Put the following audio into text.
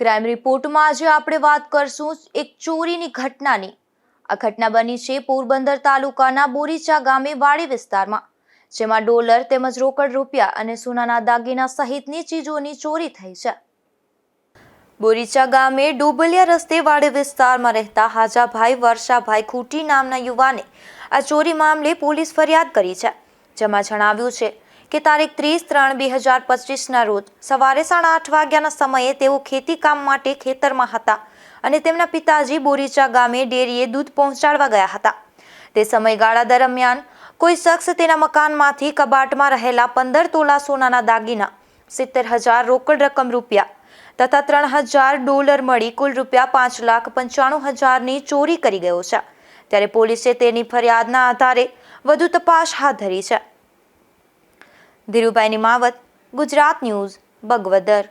Crime રિપોર્ટમાં આજે આપણે વાત કરશું એક ચોરીની ઘટનાની. આ ઘટના બની છે પોરબંદર તાલુકાના બોરીચા ગામે વાડી વિસ્તારમાં, જેમાં ડોલર તેમજ રોકડ રૂપિયા અને સોનાના દાગીના સહિતની ચીજોની ચોરી થઈ છે. બોરીચા ગામે ડોબલિયા રસ્તે વાડી વિસ્તારમાં રહેતા હાજાભાઈ વર્ષાભાઈ ખૂટી નામના યુવાને આ ચોરી મામલે પોલીસ ફરિયાદ કરી છે, જેમાં જણાવ્યું છે કે તારીખ ત્રીસ ત્રણ બે હજાર પચીસના રોજ સવારે સાડા આઠ વાગ્યાના સમયે તેઓ ખેતી કામ માટે ખેતરમાં હતા અને તેમના પિતાજી બોરીચા ગામે ડેરીએ દૂધ પહોંચાડવા ગયા હતા. તે સમયગાળા દરમિયાન કોઈ શખ્સ તેના મકાનમાંથી કબાટમાં રહેલા પંદર તોલા સોનાના દાગીના, સિત્તેર હજાર રોકડ રકમ રૂપિયા તથા ત્રણ હજાર ડોલર મળી કુલ રૂપિયા પાંચ લાખ પંચાણું હજારની ચોરી કરી ગયો છે. ત્યારે પોલીસે તેની ફરિયાદના આધારે વધુ તપાસ હાથ ધરી છે. ધીરુભાઈની માવત ગુજરાત ન્યૂઝ બગવદર.